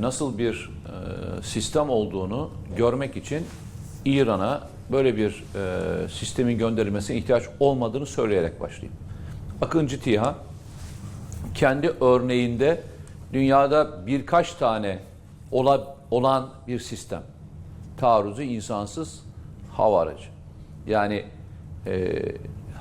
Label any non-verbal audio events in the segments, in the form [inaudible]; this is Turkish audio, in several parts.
nasıl bir e, sistem olduğunu görmek için İran'a böyle bir e, sistemin gönderilmesine ihtiyaç olmadığını söyleyerek başlayayım. Akıncı TİHA kendi örneğinde dünyada birkaç tane ola, olan bir sistem. Taarruzu insansız hava aracı. Yani e,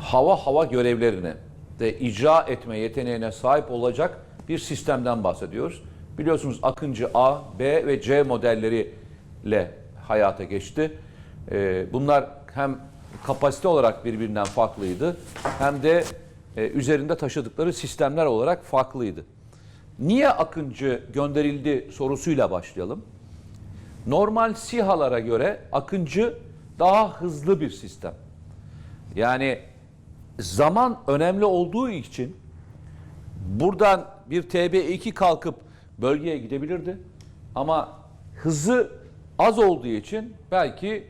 hava hava görevlerini de icra etme yeteneğine sahip olacak bir sistemden bahsediyoruz. Biliyorsunuz Akıncı A, B ve C modelleriyle hayata geçti. E, bunlar hem kapasite olarak birbirinden farklıydı hem de e, üzerinde taşıdıkları sistemler olarak farklıydı. Niye Akıncı gönderildi sorusuyla başlayalım. Normal SİHA'lara göre Akıncı daha hızlı bir sistem. Yani zaman önemli olduğu için buradan bir TB2 kalkıp bölgeye gidebilirdi. Ama hızı az olduğu için belki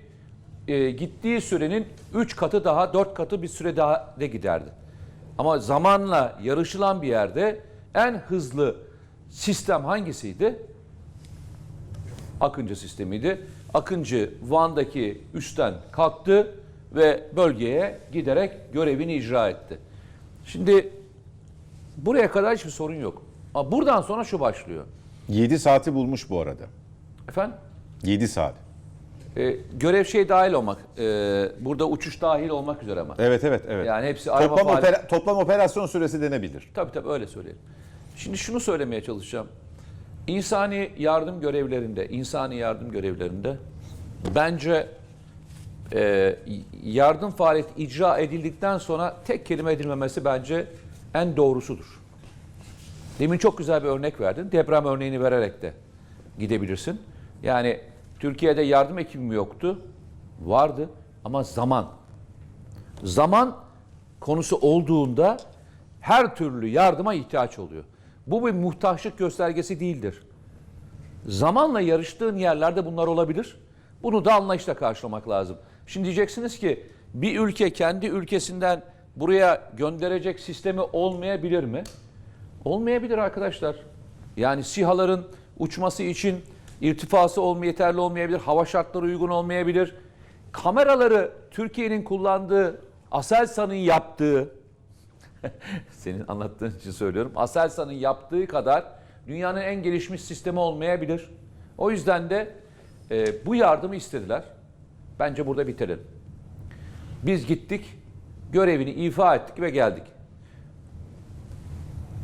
e, gittiği sürenin 3 katı daha 4 katı bir süre daha de giderdi. Ama zamanla yarışılan bir yerde en hızlı sistem hangisiydi? Akıncı sistemiydi. Akıncı Van'daki üstten kalktı ve bölgeye giderek görevini icra etti. Şimdi buraya kadar hiçbir sorun yok. Ama buradan sonra şu başlıyor. 7 saati bulmuş bu arada. Efendim? 7 saat. Ee, görev şey dahil olmak, e, burada uçuş dahil olmak üzere ama. Evet evet evet. Yani hepsi arama toplam, faaliyet- opera- toplam operasyon süresi denebilir. Tabii tabii öyle söyleyelim. Şimdi şunu söylemeye çalışacağım. İnsani yardım görevlerinde, insani yardım görevlerinde bence e, yardım faaliyeti icra edildikten sonra tek kelime edilmemesi bence en doğrusudur. Demin çok güzel bir örnek verdin. Deprem örneğini vererek de gidebilirsin. Yani Türkiye'de yardım ekibi mi yoktu? Vardı ama zaman. Zaman konusu olduğunda her türlü yardıma ihtiyaç oluyor. Bu bir muhtaçlık göstergesi değildir. Zamanla yarıştığın yerlerde bunlar olabilir. Bunu da anlayışla karşılamak lazım. Şimdi diyeceksiniz ki bir ülke kendi ülkesinden buraya gönderecek sistemi olmayabilir mi? Olmayabilir arkadaşlar. Yani SİHA'ların uçması için irtifası olma yeterli olmayabilir, hava şartları uygun olmayabilir. Kameraları Türkiye'nin kullandığı, Aselsan'ın yaptığı, [laughs] senin anlattığın için söylüyorum, Aselsan'ın yaptığı kadar dünyanın en gelişmiş sistemi olmayabilir. O yüzden de e, bu yardımı istediler. Bence burada bitirelim. Biz gittik, görevini ifa ettik ve geldik.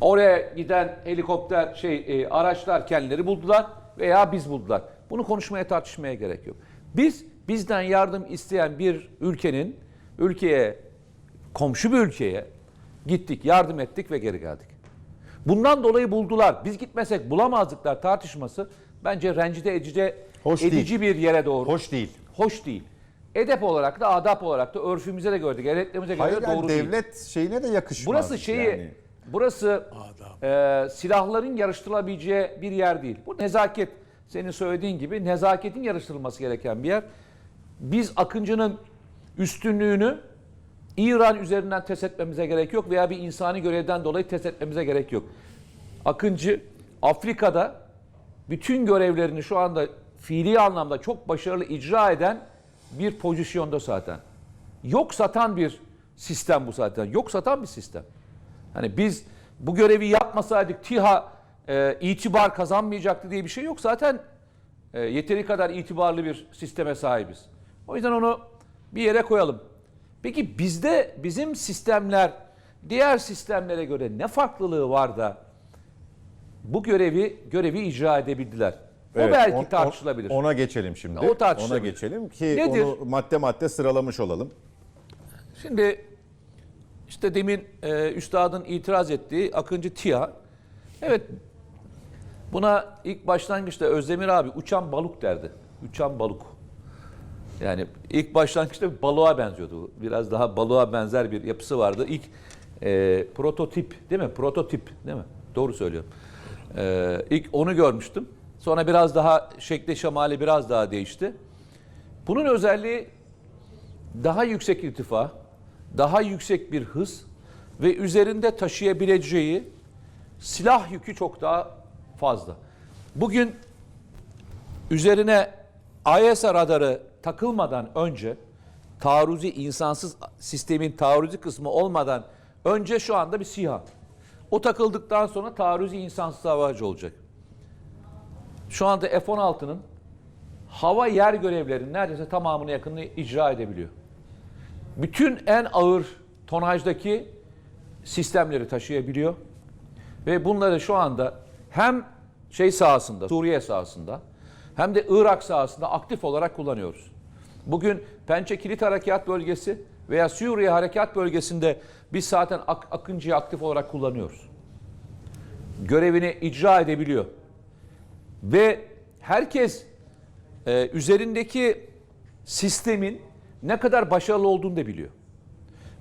Oraya giden helikopter şey e, araçlar kendileri buldular veya biz buldular. Bunu konuşmaya tartışmaya gerek yok. Biz bizden yardım isteyen bir ülkenin ülkeye komşu bir ülkeye gittik, yardım ettik ve geri geldik. Bundan dolayı buldular. Biz gitmesek bulamazdıklar tartışması bence rencide edici, Hoş edici bir yere doğru. Hoş değil. Hoş değil. Edep olarak da, adap olarak da, örfümüze de gördük, eletlerimize göre Hayır yani doğru değil. devlet şeyine de yakışmaz. Burası şeyi, yani. Burası e, silahların yarıştırılabileceği bir yer değil. Bu nezaket, senin söylediğin gibi nezaketin yarıştırılması gereken bir yer. Biz Akıncı'nın üstünlüğünü İran üzerinden test etmemize gerek yok veya bir insani görevden dolayı test etmemize gerek yok. Akıncı Afrika'da bütün görevlerini şu anda fiili anlamda çok başarılı icra eden bir pozisyonda zaten. Yok satan bir sistem bu zaten. Yok satan bir sistem. Hani biz bu görevi yapmasaydık TİHA e, itibar kazanmayacaktı diye bir şey yok. Zaten e, yeteri kadar itibarlı bir sisteme sahibiz. O yüzden onu bir yere koyalım. Peki bizde bizim sistemler diğer sistemlere göre ne farklılığı var da bu görevi görevi icra edebildiler? O Evet, belki on- on- tartışılabilir. Ona geçelim şimdi. O tartışılabilir. Ona geçelim ki Nedir? onu madde madde sıralamış olalım. Şimdi işte demin e, üstadın itiraz ettiği Akıncı TİHA. Evet buna ilk başlangıçta Özdemir abi uçan balık derdi. Uçan balık. Yani ilk başlangıçta balığa benziyordu. Biraz daha balığa benzer bir yapısı vardı. İlk e, prototip değil mi? Prototip değil mi? Doğru söylüyorum. E, ilk onu görmüştüm. Sonra biraz daha şekli şemali biraz daha değişti. Bunun özelliği daha yüksek irtifa, daha yüksek bir hız ve üzerinde taşıyabileceği silah yükü çok daha fazla. Bugün üzerine AESA radarı takılmadan önce taarruzi insansız sistemin taarruzi kısmı olmadan önce şu anda bir SİHA. O takıldıktan sonra taarruzi insansız hava aracı olacak. Şu anda F-16'nın hava yer görevlerinin neredeyse tamamını yakını icra edebiliyor. Bütün en ağır tonajdaki sistemleri taşıyabiliyor. Ve bunları şu anda hem şey sahasında, Suriye sahasında hem de Irak sahasında aktif olarak kullanıyoruz. Bugün Pençe Kilit Harekat Bölgesi veya Suriye Harekat Bölgesi'nde biz zaten Ak- Akıncı'yı aktif olarak kullanıyoruz. Görevini icra edebiliyor. Ve herkes e, üzerindeki sistemin ne kadar başarılı olduğunu da biliyor.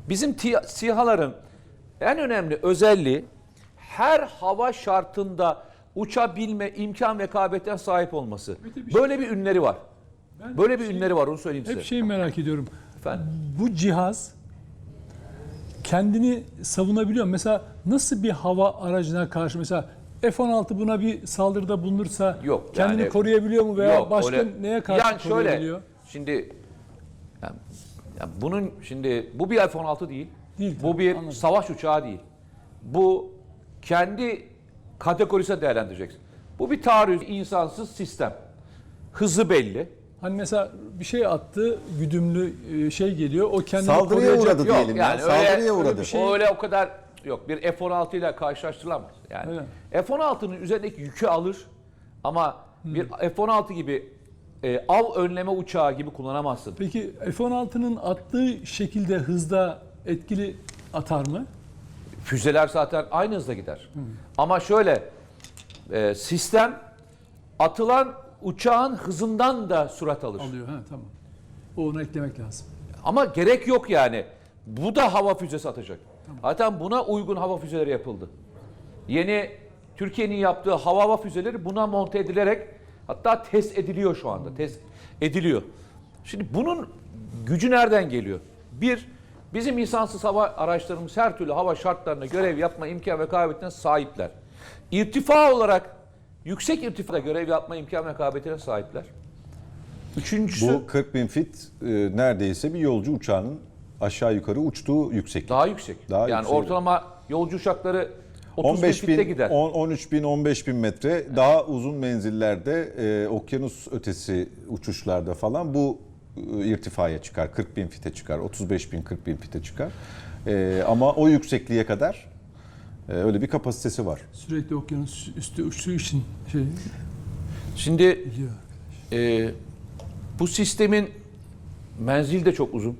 Bizim SİHA'ların en önemli özelliği her hava şartında uçabilme imkan ve kabiliyetten sahip olması. Bir şey- Böyle bir ünleri var. Ben Böyle bir ünleri var onu söyleyeyim hep size. şeyi merak ediyorum. Efendim? Bu cihaz kendini savunabiliyor. mu? Mesela nasıl bir hava aracına karşı mesela F-16 buna bir saldırıda bulunursa Yok, kendini yani- koruyabiliyor mu veya Yok, başka öyle- neye karşı yani şöyle, koruyabiliyor? Şimdi yani, yani bunun şimdi bu bir F-16 değil. Değil, bu bir anladım. savaş uçağı değil. Bu kendi kategorisine değerlendireceksin. Bu bir taarruz insansız sistem. Hızı belli. Hani mesela bir şey attı, güdümlü e, şey geliyor. O kendini Saldırıya koruyacak- uğradı Yok diyelim ya. yani Saldırıya öyle, uğradı. öyle bir şey, o öyle o kadar yok. Bir F-16 ile karşılaştırılamaz. Yani Öyle. F-16'nın üzerindeki yükü alır ama Hmm. bir F-16 gibi e, av önleme uçağı gibi kullanamazsın. Peki F-16'nın attığı şekilde hızda etkili atar mı? Füzeler zaten aynı hızda gider. Ama şöyle e, sistem atılan uçağın hızından da sürat alır. Alıyor. Ha tamam. O onu eklemek lazım. Ama gerek yok yani. Bu da hava füzesi atacak. Zaten buna uygun hava füzeleri yapıldı. Yeni Türkiye'nin yaptığı hava hava füzeleri buna monte edilerek hatta test ediliyor şu anda. Test ediliyor. Şimdi bunun gücü nereden geliyor? Bir, bizim insansız hava araçlarımız her türlü hava şartlarına görev yapma imkan ve kabiliyetine sahipler. İrtifa olarak yüksek irtifada görev yapma imkan ve kabiliyetine sahipler. Üçüncüsü Bu 40 bin fit e, neredeyse bir yolcu uçağının aşağı yukarı uçtuğu yükseklik. daha yüksek. Daha yani yüksek. ortalama yolcu uçakları 30 15 bin gider. 10, 13 bin, 15 bin metre daha uzun menzillerde e, okyanus ötesi uçuşlarda falan bu e, irtifaya çıkar. 40 bin fite çıkar, 35 bin, 40 bin fite çıkar. E, ama o yüksekliğe kadar e, öyle bir kapasitesi var. Sürekli okyanus üstü uçtuğu için şey Şimdi e, bu sistemin menzili de çok uzun.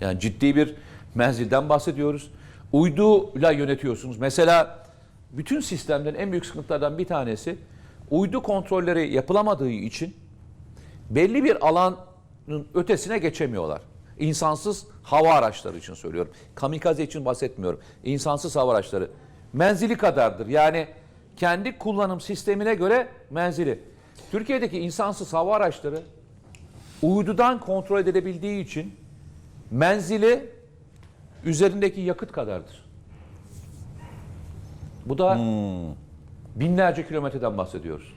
Yani ciddi bir menzilden bahsediyoruz. Uyduyla yönetiyorsunuz. Mesela bütün sistemlerin en büyük sıkıntılardan bir tanesi uydu kontrolleri yapılamadığı için belli bir alanın ötesine geçemiyorlar. İnsansız hava araçları için söylüyorum. Kamikaze için bahsetmiyorum. İnsansız hava araçları. Menzili kadardır. Yani kendi kullanım sistemine göre menzili. Türkiye'deki insansız hava araçları uydudan kontrol edilebildiği için menzili üzerindeki yakıt kadardır. Bu da binlerce kilometreden bahsediyoruz.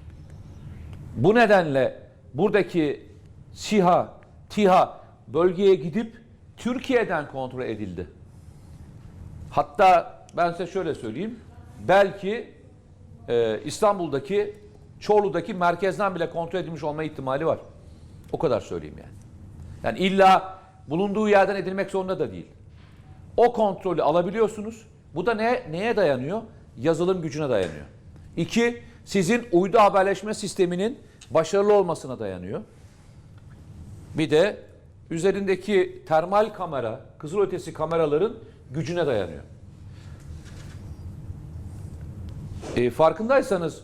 Bu nedenle buradaki SİHA, TİHA bölgeye gidip Türkiye'den kontrol edildi. Hatta ben size şöyle söyleyeyim. Belki e, İstanbul'daki Çorlu'daki merkezden bile kontrol edilmiş olma ihtimali var. O kadar söyleyeyim yani. Yani illa bulunduğu yerden edilmek zorunda da değil. O kontrolü alabiliyorsunuz. Bu da ne, neye dayanıyor? Yazılım gücüne dayanıyor. İki, sizin uydu haberleşme sisteminin başarılı olmasına dayanıyor. Bir de üzerindeki termal kamera, kızılötesi kameraların gücüne dayanıyor. E, farkındaysanız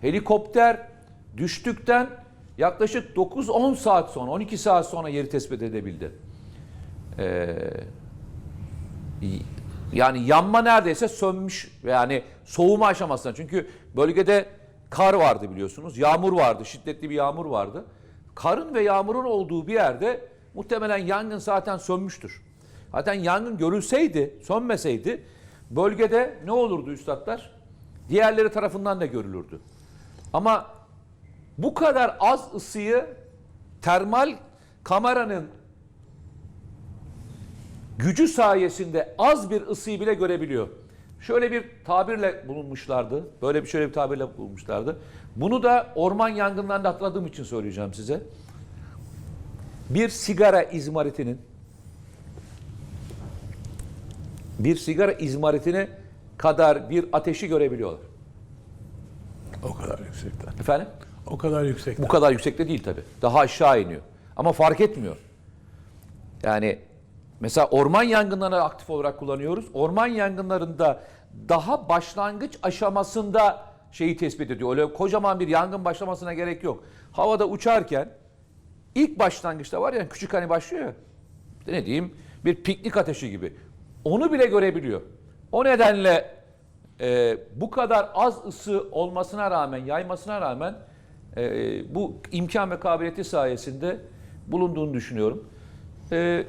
helikopter düştükten yaklaşık 9-10 saat sonra, 12 saat sonra yeri tespit edebildi. E, yani yanma neredeyse sönmüş yani soğuma aşamasında. Çünkü bölgede kar vardı biliyorsunuz. Yağmur vardı, şiddetli bir yağmur vardı. Karın ve yağmurun olduğu bir yerde muhtemelen yangın zaten sönmüştür. Zaten yangın görülseydi, sönmeseydi bölgede ne olurdu üstadlar? Diğerleri tarafından da görülürdü. Ama bu kadar az ısıyı termal kameranın gücü sayesinde az bir ısıyı bile görebiliyor. Şöyle bir tabirle bulunmuşlardı. Böyle bir şöyle bir tabirle bulunmuşlardı. Bunu da orman yangınlarında hatırladığım için söyleyeceğim size. Bir sigara izmaritinin bir sigara izmaritine kadar bir ateşi görebiliyorlar. O kadar yüksekten. Efendim? O kadar yüksekten. Bu kadar yüksekte değil tabii. Daha aşağı iniyor. Ama fark etmiyor. Yani mesela orman yangınlarını aktif olarak kullanıyoruz. Orman yangınlarında daha başlangıç aşamasında şeyi tespit ediyor. Öyle kocaman bir yangın başlamasına gerek yok. Havada uçarken ilk başlangıçta var ya küçük hani başlıyor ya. ne diyeyim bir piknik ateşi gibi. Onu bile görebiliyor. O nedenle e, bu kadar az ısı olmasına rağmen, yaymasına rağmen e, bu imkan ve kabiliyeti sayesinde bulunduğunu düşünüyorum. E,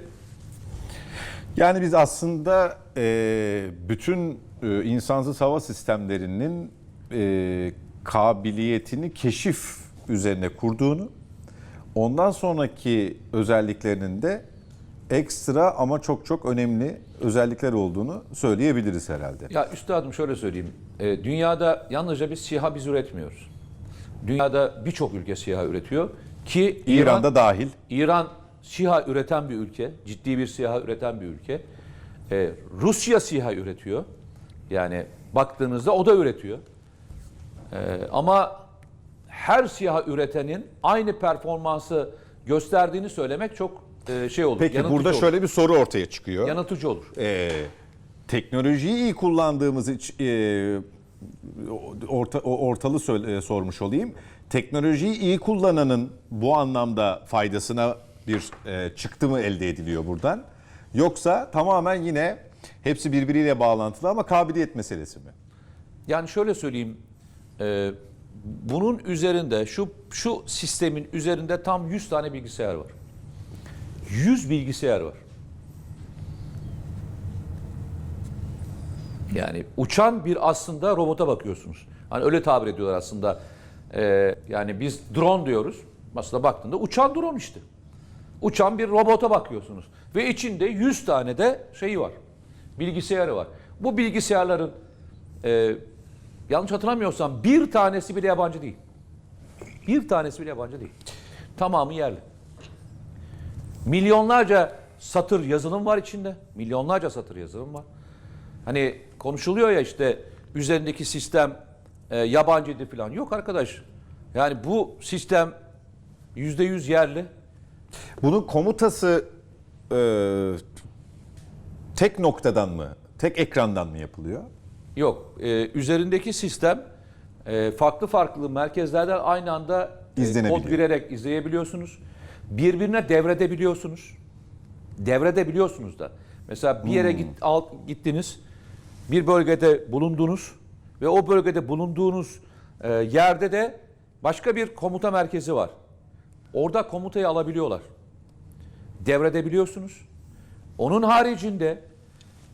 Yani biz aslında e, bütün e, insansız hava sistemlerinin e, kabiliyetini keşif üzerine kurduğunu, ondan sonraki özelliklerinin de ekstra ama çok çok önemli özellikler olduğunu söyleyebiliriz herhalde. ya üstadım şöyle söyleyeyim. E, dünyada yalnızca biz SİHA biz üretmiyoruz. Dünyada birçok ülke SİHA üretiyor ki İran- İran'da dahil. İran SİHA üreten bir ülke, ciddi bir SİHA üreten bir ülke. Ee, Rusya SİHA üretiyor. Yani baktığınızda o da üretiyor. Ee, ama her SİHA üretenin aynı performansı gösterdiğini söylemek çok e, şey olur. Peki burada olur. şöyle bir soru ortaya çıkıyor. yanıltıcı olur. Ee, teknolojiyi iyi kullandığımız için e, orta, ortalı e, sormuş olayım. Teknolojiyi iyi kullananın bu anlamda faydasına bir e, çıktı mı elde ediliyor buradan? Yoksa tamamen yine hepsi birbiriyle bağlantılı ama kabiliyet meselesi mi? Yani şöyle söyleyeyim. e, bunun üzerinde şu şu sistemin üzerinde tam 100 tane bilgisayar var. 100 bilgisayar var. Yani uçan bir aslında robota bakıyorsunuz. Hani öyle tabir ediyorlar aslında. E, yani biz drone diyoruz. Aslında baktığında uçan drone işte. Uçan bir robota bakıyorsunuz. Ve içinde 100 tane de şeyi var. Bilgisayarı var. Bu bilgisayarların e, yanlış hatırlamıyorsam bir tanesi bile yabancı değil. Bir tanesi bile yabancı değil. Tamamı yerli. Milyonlarca satır yazılım var içinde. Milyonlarca satır yazılım var. Hani konuşuluyor ya işte üzerindeki sistem e, yabancıydı falan. Yok arkadaş. Yani bu sistem yüzde yüz yerli. Bunun komutası e, tek noktadan mı, tek ekrandan mı yapılıyor? Yok. e, üzerindeki sistem e, farklı farklı merkezlerden aynı anda e, kod girerek izleyebiliyorsunuz. Birbirine devredebiliyorsunuz. Devredebiliyorsunuz da. Mesela bir yere git, al, gittiniz, bir bölgede bulundunuz ve o bölgede bulunduğunuz e, yerde de başka bir komuta merkezi var. Orada komutayı alabiliyorlar. Devredebiliyorsunuz. Onun haricinde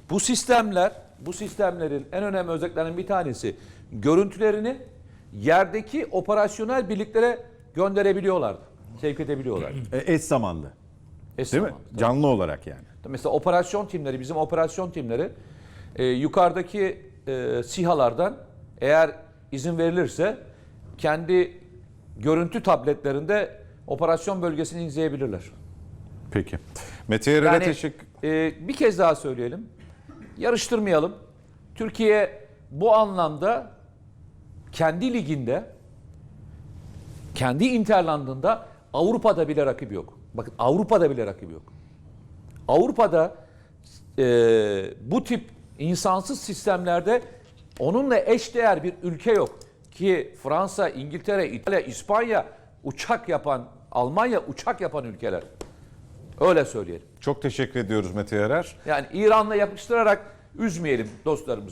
bu sistemler, bu sistemlerin en önemli özelliklerinden bir tanesi görüntülerini yerdeki operasyonel birliklere gönderebiliyorlardı. Sevk edebiliyorlardı. E, eş zamanlı. Eş Değil mi? zamanlı. Canlı olarak yani. Mesela operasyon timleri, bizim operasyon timleri e, yukarıdaki e, SİHA'lardan eğer izin verilirse kendi görüntü tabletlerinde operasyon bölgesini izleyebilirler. Peki. Mete Yarar'a Yani teşekkür e, bir kez daha söyleyelim. Yarıştırmayalım. Türkiye bu anlamda kendi liginde, kendi interlandında Avrupa'da bile rakibi yok. Bakın Avrupa'da bile rakibi yok. Avrupa'da e, bu tip insansız sistemlerde onunla eşdeğer bir ülke yok. Ki Fransa, İngiltere, İtalya, İspanya uçak yapan, Almanya uçak yapan ülkeler. Öyle söyleyelim. Çok teşekkür ediyoruz Mete Yarar. Yani İran'la yapıştırarak üzmeyelim dostlarımızı.